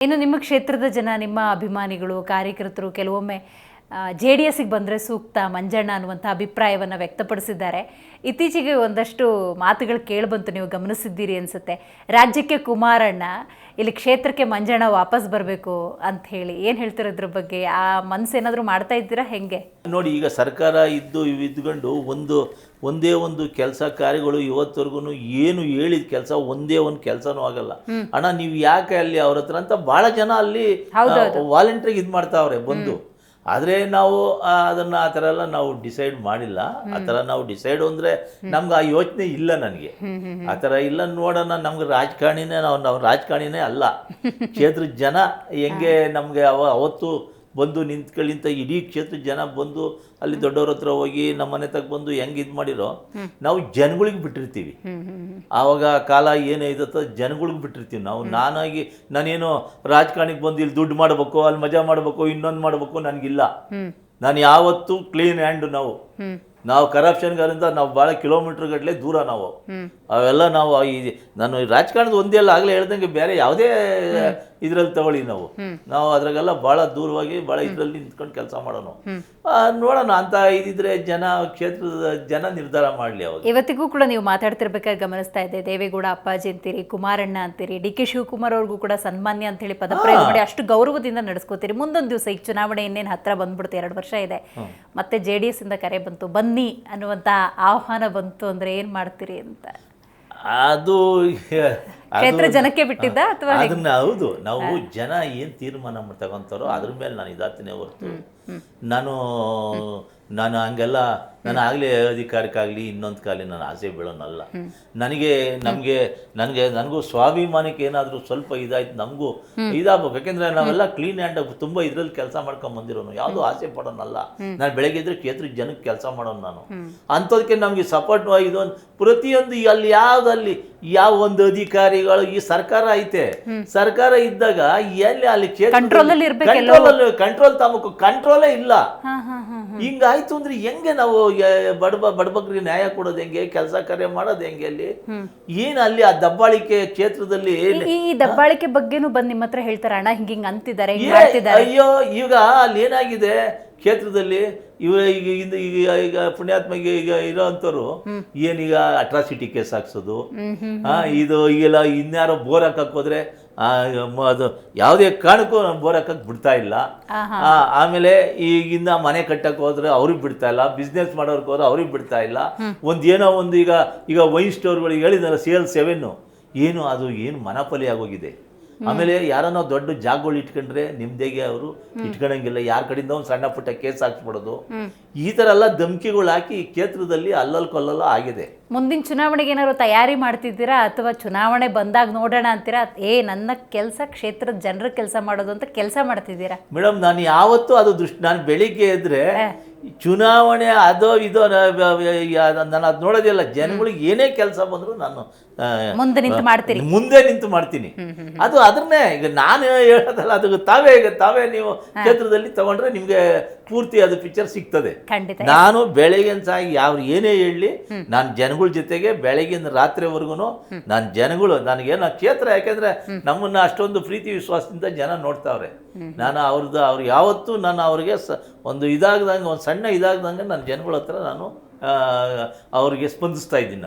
ಇನ್ನು ನಿಮ್ಮ ಕ್ಷೇತ್ರದ ಜನ ನಿಮ್ಮ ಅಭಿಮಾನಿಗಳು ಕಾರ್ಯಕರ್ತರು ಕೆಲವೊಮ್ಮೆ ಜೆ ಡಿ ಎಸ್ಗೆ ಬಂದರೆ ಸೂಕ್ತ ಮಂಜಣ್ಣ ಅನ್ನುವಂಥ ಅಭಿಪ್ರಾಯವನ್ನು ವ್ಯಕ್ತಪಡಿಸಿದ್ದಾರೆ. ಇತ್ತೀಚೆಗೆ ಒಂದಷ್ಟು ಮಾತುಗಳು ಕೇಳಿಬಂತು ನೀವು ಗಮನಿಸಿದ್ದೀರಿ ಅನಿಸುತ್ತೆ. ರಾಜ್ಯಕ್ಕೆ ಕುಮಾರಣ್ಣ ಇಲ್ಲಿ ಕ್ಷೇತ್ರಕ್ಕೆ ಮಂಜಣ್ಣ ವಾಪಸ್ ಬರಬೇಕು ಅಂತ ಹೇಳಿ ಏನು ಹೇಳ್ತಿರೋದ್ರ ಬಗ್ಗೆ? ಆ ಮನಸ್ಸು ಏನಾದರೂ ಮಾಡ್ತಾ ಇದ್ದೀರಾ? ಹೆಂಗೆ? ನೋಡಿ ಈಗ ಸರ್ಕಾರ ಇದ್ದು ಇದ್ಕೊಂಡು ಒಂದು ಒಂದೇ ಒಂದು ಕೆಲಸ ಕಾರ್ಯಗಳು ಇವತ್ತವರೆಗೂ ಏನು ಹೇಳಿದ ಕೆಲಸ ಒಂದೇ ಒಂದು ಕೆಲಸನೂ ಆಗಲ್ಲ. ಅಣ್ಣ ನೀವು ಯಾಕೆ ಅಲ್ಲಿ ಅವ್ರ ಹತ್ರ ಅಂತ ಭಾಳ ಜನ ಅಲ್ಲಿ ವಾಲಂಟ್ರಿಗೆ ಇದು ಮಾಡ್ತಾವ್ರೆ ಬಂದು. ಆದರೆ ನಾವು ಅದನ್ನು ಆ ಥರ ಎಲ್ಲ ನಾವು ಡಿಸೈಡ್ ಮಾಡಿಲ್ಲ. ಆ ಥರ ನಾವು ಡಿಸೈಡ್ ಅಂದರೆ ನಮ್ಗೆ ಆ ಯೋಚನೆ ಇಲ್ಲ ನನಗೆ. ಆ ಥರ ಇಲ್ಲ ನೋಡೋಣ, ನಮ್ಗೆ ರಾಜಕಾರಣಿನೇ ನಾವು ನಾವು ರಾಜಕಾರಣಿನೇ ಅಲ್ಲ. ಕ್ಷೇತ್ರದ ಜನ ಹೆಂಗೆ ನಮಗೆ ಅವ ಅವತ್ತು ಬಂದು ನಿಂತ್ಕೊಳ್ಳಿಂತ ಇಡೀ ಕ್ಷೇತ್ರ ಜನ ಬಂದು ಅಲ್ಲಿ ದೊಡ್ಡವ್ರ ಹತ್ರ ಹೋಗಿ ನಮ್ಮ ಮನೆ ತಗ ಬಂದು ಹೆಂಗೆ ಇದು ಮಾಡಿರೋ ನಾವು ಜನಗಳಿಗೆ ಬಿಟ್ಟಿರ್ತೀವಿ. ಆವಾಗ ಕಾಲ ಏನು ಇದತ್ತೋ ಜನಗಳಿಗೆ ಬಿಟ್ಟಿರ್ತೀವಿ ನಾವು. ನಾನಾಗಿ ನಾನೇನು ರಾಜಕಾರಣಿಗೆ ಬಂದು ಇಲ್ಲಿ ದುಡ್ಡು ಮಾಡಬೇಕು ಅಲ್ಲಿ ಮಜಾ ಮಾಡಬೇಕು ಇನ್ನೊಂದು ಮಾಡಬೇಕು ನನಗಿಲ್ಲ. ನಾನು ಯಾವತ್ತೂ ಕ್ಲೀನ್ ಹ್ಯಾಂಡ್ ನಾವು. ನಾವು ಕರಪ್ಷನ್ಗಾರಿಂದ ನಾವು ಭಾಳ ಕಿಲೋಮೀಟರ್ ಗಟ್ಟಲೆ ದೂರ ನಾವು. ಅವೆಲ್ಲ ನಾವು ಈ ನಾನು ರಾಜಕಾರಣದ ಒಂದೇ ಅಲ್ಲ ಆಗಲೇ ಹೇಳ್ದಂಗೆ ಬೇರೆ ಯಾವುದೇ ಇದ್ರಲ್ಲಿ ತಗೊಳ್ಳಿ ನಾವು. ನಾವು ಅದ್ರಾಗೆಲ್ಲ ಭಾಳ ದೂರವಾಗಿ ಭಾಳ ಇದರಲ್ಲಿ ನಿಂತ್ಕೊಂಡು ಕೆಲಸ ಮಾಡೋಣ. ನೋಡೋಣ ಅಂತ ಇದಿದ್ರೆ ಜನ ಕ್ಷೇತ್ರದ ಜನ ನಿರ್ಧಾರ ಮಾಡಲಿ ಅವಾಗ ಇವತ್ತಿಗೂ ಕೂಡ ನೀವು ಮಾತಾಡ್ತಿರ್ಬೇಕಾದ್ರೆ ಗಮನಿಸ್ತಾ ಇದ್ದೆ ದೇವೇಗೌಡ ಅಪ್ಪಾಜಿ ಅಂತೀರಿ ಕುಮಾರಣ್ಣ ಅಂತೀರಿ ಡಿ ಕೆ ಶಿವಕುಮಾರ್ ಅವ್ರಿಗೂ ಕೂಡ ಸನ್ಮಾನ್ಯ ಅಂತ ಹೇಳಿ ಪದಪ್ರಯೋಗ ಮಾಡಿ ಅಷ್ಟು ಗೌರವದಿಂದ ನಡೆಸ್ಕೋತೀರಿ. ಮುಂದೊಂದು ದಿವಸ ಈ ಚುನಾವಣೆ ಇನ್ನೇನು ಹತ್ರ ಬಂದ್ಬಿಡ್ತು ಎರಡು ವರ್ಷ ಇದೆ. ಮತ್ತೆ ಜೆ ಡಿ ಎಸ್ ಇಂದ ಕರೆ ಬಂತು. ಬನ್ನಿ ಅನ್ನುವಂತಹ ಆಹ್ವಾನ ಬಂತು ಅಂದ್ರೆ ಏನ್ ಮಾಡ್ತೀರಿ ಅಂತ. ಅದು ಕ್ಷೇತ್ರ ಜನಕ್ಕೆ ಬಿಟ್ಟಿದ್ದ ಅಥವಾ ಅದನ್ನ ಹೌದು. ನಾವು ಜನ ಏನು ತೀರ್ಮಾನ ತಗೊಂತಾರೋ ಅದ್ರ ಮೇಲೆ ನಾನು ಇದಾಗ್ತೀನಿ ಹೊರತು. ನಾನು ನಾನು ಹಂಗೆಲ್ಲ ನಾನು ಆಗಲೇ ಅಧಿಕಾರಕ್ಕಾಗಲಿ ಇನ್ನೊಂದಕ್ಕಾಗಲಿ ನಾನು ಆಸೆ ಬೀಳೋನಲ್ಲ. ನನಗೆ ನಮಗೆ ನನಗೆ ನನಗೂ ಸ್ವಾಭಿಮಾನಕ್ಕೆ ಏನಾದರೂ ಸ್ವಲ್ಪ ಇದಾಯ್ತು ನಮಗೂ ಇದಾಗಬೇಕು. ಯಾಕೆಂದ್ರೆ ನಾವೆಲ್ಲ ಕ್ಲೀನ್ ಆ್ಯಂಡ್ ತುಂಬ ಇದರಲ್ಲಿ ಕೆಲಸ ಮಾಡ್ಕೊಂಡು ಬಂದಿರೋನು. ಯಾವುದೂ ಆಸೆ ಪಡೋನಲ್ಲ. ನಾನು ಬೆಳಗ್ಗೆ ಇದ್ರೆ ಕ್ಷೇತ್ರದ ಜನಕ್ಕೆ ಕೆಲಸ ಮಾಡೋನು ನಾನು. ಅಂಥದಕ್ಕೆ ನಮಗೆ ಸಪೋರ್ಟ್ ಇದು ಒಂದು ಪ್ರತಿಯೊಂದು ಅಲ್ಲಿ ಯಾವ್ದಲ್ಲಿ ಯಾವ ಒಂದು ಅಧಿಕಾರಿಗಳು ಈ ಸರ್ಕಾರ ಐತೆ. ಸರ್ಕಾರ ಇದ್ದಾಗ ಎಲ್ಲಿ ಅಲ್ಲಿ ಕಂಟ್ರೋಲ್ ಕಂಟ್ರೋಲ್ ತಮಕು ಕಂಟ್ರೋಲೇ ಇಲ್ಲ. ಹಿಂಗಾಯ್ತು ಅಂದ್ರೆ ಹೆಂಗೆ ನಾವು ಬಡಬ ಬಡಬಗ್ರಿಗೆ ನ್ಯಾಯ ಕೊಡೋದು ಹೆಂಗೆ ಕೆಲಸ ಕಾರ್ಯ ಮಾಡೋದು ಹೆಂಗೆ ಅಲ್ಲಿ? ಏನು ಅಲ್ಲಿ ಆ ದಬ್ಬಾಳಿಕೆ ಕ್ಷೇತ್ರದಲ್ಲಿ ಈ- ದಬ್ಬಾಳಿಕೆ ಬಗ್ಗೆನೂ ಬಂದು ನಿಮ್ಮ ಹತ್ರ ಹೇಳ್ತಾರೆ? ಅಣ್ಣ ಹಿಂಗ ಹಿಂಗೆ ಅಂತಿದ್ದಾರೆ ಅಯ್ಯೋ ಈಗ ಅಲ್ಲಿ ಏನಾಗಿದೆ? ಕ್ಷೇತ್ರದಲ್ಲಿ ಇವ ಈಗ ಇಂದ ಈಗ ಈಗ ಪುಣ್ಯಾತ್ಮಗೆ ಈಗ ಇರೋ ಅಂಥವ್ರು ಏನೀಗ ಅಟ್ರಾಸಿಟಿ ಕೇಸ್ ಹಾಕ್ಸೋದು? ಹಾ ಇದು ಈಗೆಲ್ಲ ಇನ್ಯಾರೋ ಬೋರ್ ಹಾಕಕ್ ಹೋದ್ರೆ ಆ, ಮ- ಅದು ಯಾವುದೇ ಕಾರಣಕ್ಕೂ ಬೋರ್ ಹಾಕಕ್ಕೆ ಬಿಡ್ತಾ ಇಲ್ಲ. ಆ, ಆಮೇಲೆ ಈಗಿಂದ ಮನೆ ಕಟ್ಟಕ್ಕೆ ಹೋದ್ರೆ ಅವ್ರಿಗೆ ಬಿಡ್ತಾ ಇಲ್ಲ ಬಿಸ್ನೆಸ್ ಮಾಡೋರ್ಗೆ ಹೋದ್ರೆ ಅವ್ರಿಗೆ ಬಿಡ್ತಾ ಇಲ್ಲ. ಒಂದೇನೋ ಏನೋ ಒಂದು ಈಗ ಈಗ ವೈನ್ ಸ್ಟೋರ್ಗಳಿಗೆ ಹೇಳಿದಾರೆ ಸೇಲ್ ಸೆವೆನ್ನು ಏನು ಅದು ಏನು ಮನಪಲಿ ಆಗೋಗಿದೆ. ಆಮೇಲೆ ಯಾರನ್ನೋ ದೊಡ್ಡ ಜಾಗಗಳು ಇಟ್ಕೊಂಡ್ರೆ ನಿಮ್ದೇಗೆ ಅವರು ಇಟ್ಕೊಳಂಗಿಲ್ಲ. ಯಾರ ಕಡೆಯಿಂದ ಒಂದು ಸಣ್ಣ ಪುಟ್ಟ ಕೇಸ್ ಹಾಕ್ಸ್ಬಿಡೋದು. ಈ ತರ ಎಲ್ಲ ಧಮ್ಕಿಗಳು ಹಾಕಿ ಕ್ಷೇತ್ರದಲ್ಲಿ ಅಲ್ಲಲ್ಲಿ ಕೊಲ್ಲಲ್ಲ ಆಗಿದೆ. ಮುಂದಿನ ಚುನಾವಣೆಗೆ ಏನಾದ್ರು ತಯಾರಿ ಮಾಡ್ತಿದ್ದೀರಾ ಅಥವಾ ಚುನಾವಣೆ ಬಂದಾಗ ನೋಡೋಣ ಅಂತೀರಾ? ಏ ನನ್ನ ಕೆಲಸ ಕ್ಷೇತ್ರದ ಜನರ ಕೆಲಸ ಮಾಡೋದು ಅಂತ ಕೆಲಸ ಮಾಡ್ತಿದ್ದೀರಾ? ಮೇಡಮ್ ನಾನು ಯಾವತ್ತೂ ಅದು ದೃಷ್ಟಿ ನಾನು ಬೆಳಿಗ್ಗೆ ಎದ್ರೆ ಚುನಾವಣೆ ಅದೋ ಇದೋ ನಾನು ಅದು ನೋಡೋದಿಲ್ಲ. ಜನಗಳಿಗೆ ಏನೇ ಕೆಲಸ ಬಂದರೂ ನಾನು ಮುಂದೆ ನಿಂತು ಮಾಡ್ತೀನಿ ಮುಂದೆ ನಿಂತು ಮಾಡ್ತೀನಿ. ಅದು ಅದನ್ನೇ ಈಗ ನಾನು ಹೇಳೋದಲ್ಲ ಅದು ತಾವೇ ಈಗ ತಾವೇ ನೀವು ಕ್ಷೇತ್ರದಲ್ಲಿ ತಗೊಂಡ್ರೆ ನಿಮಗೆ ಪೂರ್ತಿ ಅದು ಪಿಕ್ಚರ್ ಸಿಗ್ತದೆ. ನಾನು ಬೆಳಗಿನ ಸಾಯಿ ಯಾರು ಏನೇ ಹೇಳಲಿ ನಾನು ಜನಗಳ ಜೊತೆಗೆ ಬೆಳಗಿನ ರಾತ್ರಿವರೆಗೂ ನಾನು ಜನಗಳು ನನಗೇನು ಕ್ಷೇತ್ರ ಯಾಕೆಂದ್ರೆ ನಮ್ಮನ್ನ ಅಷ್ಟೊಂದು ಪ್ರೀತಿ ವಿಶ್ವಾಸದಿಂದ ಜನ ನೋಡ್ತಾವ್ರೆ. ನಾನು ಅವ್ರದ್ದು ಅವ್ರು ಯಾವತ್ತೂ ನಾನು ಅವ್ರಿಗೆ ಸ ಒಂದು ಇದಾಗ್ದಂಗೆ ಒಂದು ಸಣ್ಣ ಇದಾಗ್ದಂಗೆ ನನ್ನ ಜನಗಳ ಹತ್ರ ನಾನು ಅವರಿಗೆ ಸ್ಪಂದಿಸ್ತಾ ಇದ್ದೀನಿ.